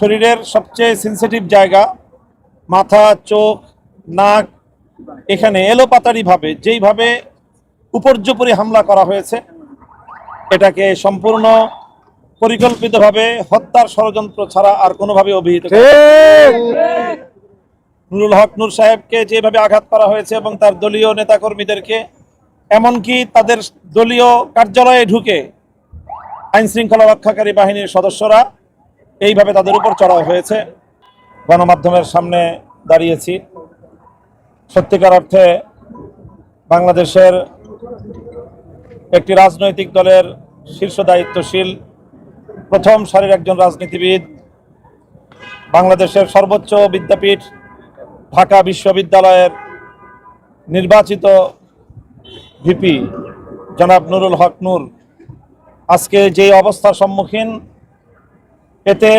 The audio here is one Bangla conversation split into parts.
শরীরের সবচেয়ে সেন্সিটিভ জায়গা মাথা চোখ নাক এখানে এলোপাতারি ভাবে যেইভাবে উপর্যুপরি হামলা করা হয়েছে এটাকে সম্পূর্ণ পরিকল্পিতভাবে হত্যার ষড়যন্ত্র ছাড়া আর কোনোভাবে অভিহিত নুরুল হক নূর সাহেবকে যেভাবে আঘাত করা হয়েছে এবং তার দলীয় নেতাকর্মীদেরকে এমনকি তাদের দলীয় কার্যালয়ে ঢুকে আইনশৃঙ্খলা রক্ষাকারী বাহিনীর সদস্যরা এইভাবে তাদের উপর চড়াও হয়েছে। গণমাধ্যমের সামনে দাঁড়িয়েছি। সত্যিকার অর্থে বাংলাদেশের একটি রাজনৈতিক দলের শীর্ষ দায়িত্বশীল, প্রথম সারির একজন রাজনীতিবিদ, বাংলাদেশের সর্বোচ্চ বিদ্যাপীঠ, ঢাকা বিশ্ববিদ্যালয়ের নির্বাচিত ভিপি জনাব নুরুল হক নূর। আজকে যে অবস্থার সম্মুখীন এতে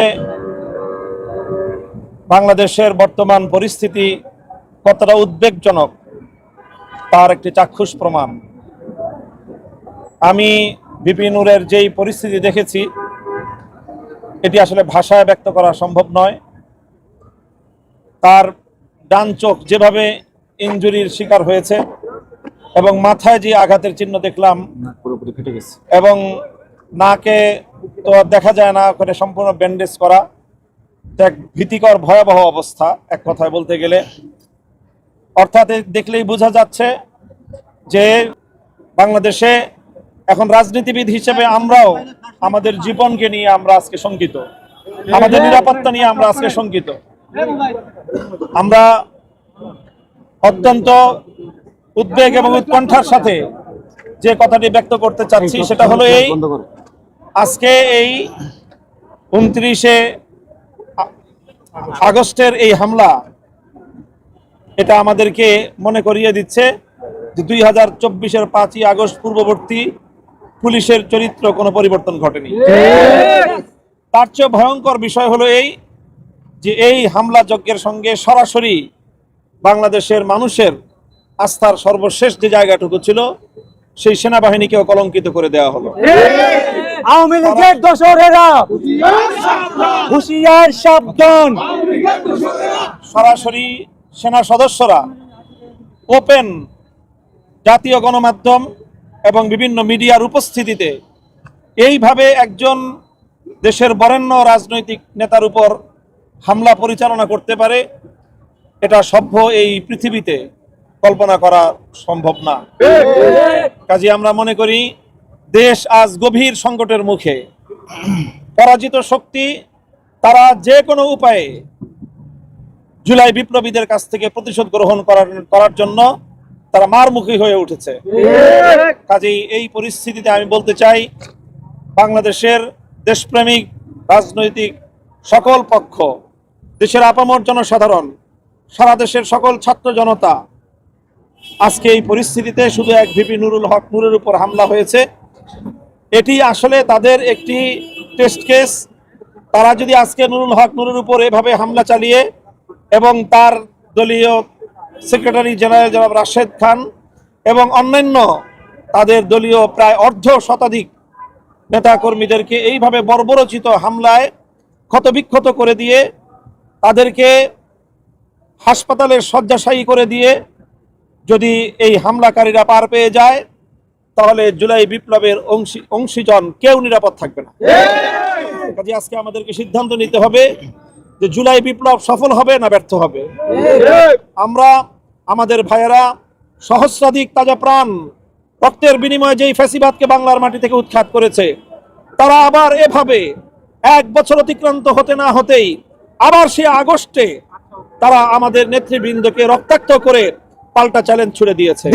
বাংলাদেশের বর্তমান পরিস্থিতি কতটা উদ্বেগজনক তার একটি চাক্ষুষ প্রমাণ। আমি ভিপি নূরের যেই পরিস্থিতি দেখেছি এটি আসলে ভাষায় ব্যক্ত করা সম্ভব নয়। তার ডান চোখ যেভাবে ইঞ্জুরির শিকার হয়েছে এবং মাথায় যে আঘাতের চিহ্ন দেখলাম এবং নাকে তো দেখা যায় না করে সম্পূর্ণ ব্যান্ডেজ করা। এক ভীতিকর, ভয়াবহ অবস্থা, এক কথায় বলতে গেলে। অর্থাৎ দেখলেই বোঝা যাচ্ছে যে বাংলাদেশে এখন রাজনীতিবিদ হিসেবে আমরাও আমাদের জীবনকে নিয়ে আমরা আজকে শঙ্কিত। আমাদের নিরাপত্তা নিয়ে আমরা আজকে শঙ্কিত। আমরা অত্যন্ত উদ্বেগ এবং উৎকণ্ঠার সাথে যে কথাটি ব্যক্ত করতে চাচ্ছি, সেটা হলো এই আজকে এই উনত্রিশে আগস্টের এই হামলা এটা আমাদেরকে মনে করিয়ে দিচ্ছে যে দুই হাজার চব্বিশের পাঁচই আগস্ট পূর্ববর্তী পুলিশের চরিত্র কোনো পরিবর্তন ঘটেনি। তার চেয়ে ভয়ঙ্কর বিষয় হলো এই যে এই হামলা যজ্ঞের সঙ্গে সরাসরি বাংলাদেশের মানুষের আস্থার সর্বশেষ যে জায়গাটুকু ছিল, সেই সেনাবাহিনীকেও কলঙ্কিত করে দেওয়া হলো। আওয়ামী লীগের দোসরেরা। হুশিয়ার সাবধান। সরাসরি সেনা সদস্যরা ওপেন জাতীয় গণমাধ্যম এবং বিভিন্ন মিডিয়ার উপস্থিতিতে এইভাবে একজন দেশের বরেণ্য রাজনৈতিক নেতার উপর হামলা পরিচালনা করতে পারে এটা সভ্য এই পৃথিবীতে কল্পনা করা সম্ভব না। কাজে আমরা মনে করি দেশ আজ গভীর সংকটের মুখে। পরাজিত শক্তি, তারা যে কোনো উপায়ে জুলাই বিপ্লবীদের কাছ থেকে প্রতিশোধ গ্রহণ করার করার জন্য তারা মারমুখী হয়ে উঠেছে। কাজেই এই পরিস্থিতিতে আমি বলতে চাই, বাংলাদেশের দেশপ্রেমিক, রাজনৈতিক সকল পক্ষ, দেশের আপামর জনসাধারণ, সারা দেশের সকল ছাত্র জনতা, আজকে এই পরিস্থিতিতে শুধু এক ভিপি নুরুল হক নূরের উপর হামলা হয়েছে। এটি আসলে তাদের একটি টেস্ট কেস তারা যদি আজকে নুরুল হক নূরের উপর এভাবে হামলা চালিয়ে এবং তার দলীয় সেক্রেটারি জেনারেল জনাব রাশেদ খান এবং অন্যান্য তাদের দলীয় প্রায় অর্ধ শতাধিক নেতাকর্মীদেরকে এইভাবে বর্বরচিত হামলায় ক্ষতবিক্ষত করে দিয়ে, তাদেরকে হাসপাতালের শয্যাশায়ী করে দিয়ে যদি এই হামলাকারীরা পার পেয়ে যায় তাহলে জুলাই বিপ্লবের অংশীজন কেউ নিরাপদ থাকবে না। কাজে আজকে আমাদেরকে সিদ্ধান্ত নিতে হবে যে জুলাই বিপ্লব সফল হবে না ব্যর্থ হবে। আমরা আমাদের ভাইয়েরা সহস্রাধিক তাজা প্রাণ রক্তের বিনিময়ে যেই ফ্যাসিবাদকে বাংলার মাটি থেকে উৎখাত করেছে তারা আবার এভাবে এক বছর অতিক্রান্ত হতে না হতেই আবার সে আগস্টে তারা আমাদের নেতৃবৃন্দকে রক্তাক্ত করে পাল্টা চ্যালেঞ্জ ছুড়ে দিয়েছে।